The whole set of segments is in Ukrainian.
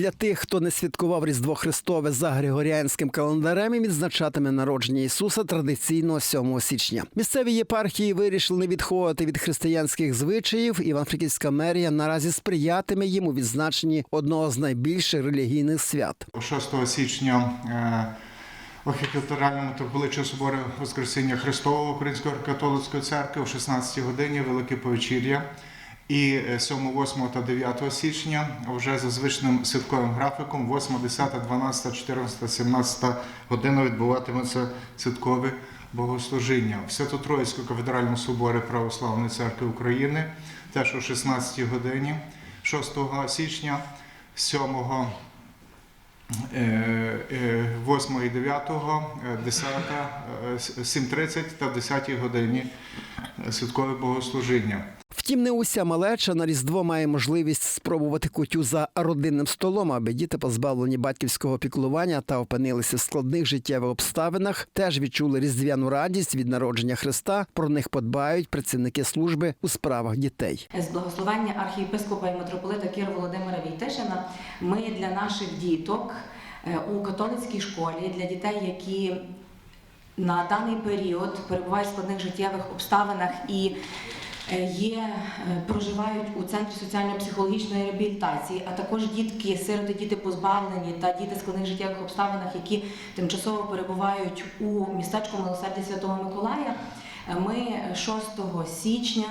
Для тих, хто не святкував Різдво Христове за Григоріанським календарем, і відзначатиме народження Ісуса традиційно 7 січня. Місцеві єпархії вирішили не відходити від християнських звичаїв. Іван-Франківська мерія наразі сприятиме їм у відзначенні одного з найбільших релігійних свят. 6 січня е, Охікатеріальному митрополичому соборі Воскресіння Христового Української католицької церкви о 16 годині Велике Повечір'я. І е, 7, 8 та 9 січня вже за звичним святковим графіком 8, 10, 12, 14, 17 година відбуватиметься святкове богослужіння. В Свято-Троїцькому кафедральному соборі Православної церкви України теж о 16 годині 6 січня, 7 8 і 9, 10, 7.30 та в 10 годині е, святкове богослужіння. Втім, не уся малеча на різдво має можливість спробувати кутю за родинним столом, аби діти, позбавлені батьківського піклування та опинилися в складних життєвих обставинах, теж відчули різдвяну радість від народження Христа. Про них подбають працівники служби у справах дітей. З благословення архієпископа і митрополита Кира Володимира Війтишина ми для наших діток е, у католицькій школі, для дітей, які на даний період перебувають в складних життєвих обставинах і є, е, проживають у центрі соціально-психологічної реабілітації, а також дітки, сироти, діти позбавлені та діти в складних життєвих обставинах, які тимчасово перебувають у містечку Милосердя Святого Миколая. Ми 6 січня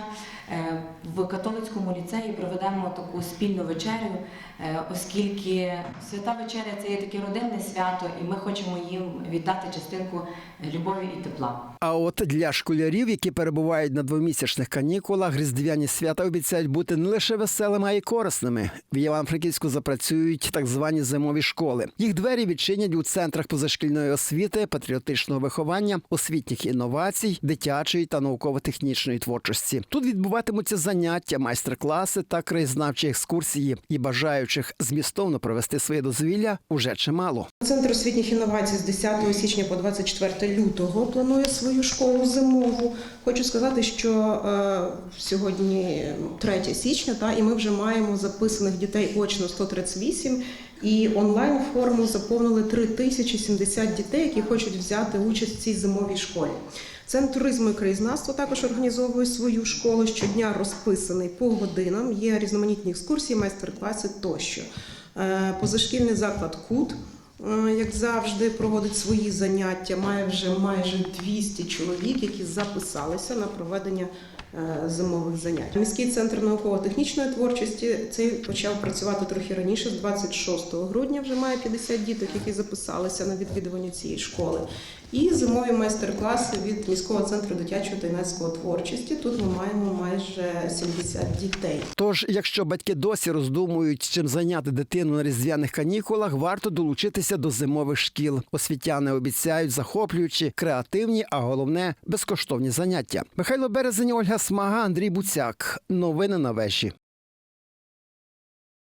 е, в католицькому ліцеї проведемо таку спільну вечерю, е, оскільки свята вечеря це є таке родинне свято, і ми хочемо їм віддати частинку любові і тепла. А от для школярів, які перебувають на двомісячних канікулах, різдвяні свята обіцяють бути не лише веселими, а й корисними. В Івано-Франківську запрацюють так звані зимові школи. Їх двері відчинять у центрах позашкільної освіти, патріотичного виховання, освітніх інновацій, дитячої та науково-технічної творчості. Тут відбуватимуться заняття, майстер-класи та краєзнавчі екскурсії. І бажаючих змістовно провести своє дозвілля уже чимало. Центр освітніх інновацій з 10 січня по 24 лютого планує свою школу зимову. Хочу сказати, що е, сьогодні 3 січня, та і ми вже маємо записаних дітей очно 138, і онлайн форму заповнили 3070 дітей, які хочуть взяти участь в цій зимовій школі. Центр туризму і краєзнавства також організовує свою школу. Щодня розписаний по годинам. Є різноманітні екскурсії, майстер-класи тощо. Е, Позашкільний заклад КУТ Е, як завжди, проводить свої заняття. Має вже майже 200 чоловік, які записалися на проведення зимових занять. Міський центр науково-технічної творчості цей почав працювати трохи раніше, з 26 грудня. Вже має 50 діток, які записалися на відвідування цієї школи. І зимові майстер-класи від міського центру дитячої та юнацької творчості. Тут ми маємо майже 70 дітей. Тож, якщо батьки досі роздумують, чим зайняти дитину на різдвяних канікулах, варто долучитися до зимових шкіл. Освітяни обіцяють захоплюючі, креативні, а головне безкоштовні заняття. Михайло Березень, Ольга Смага, Андрій Буцяк. Новини на вежі.